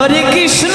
Hare Krishna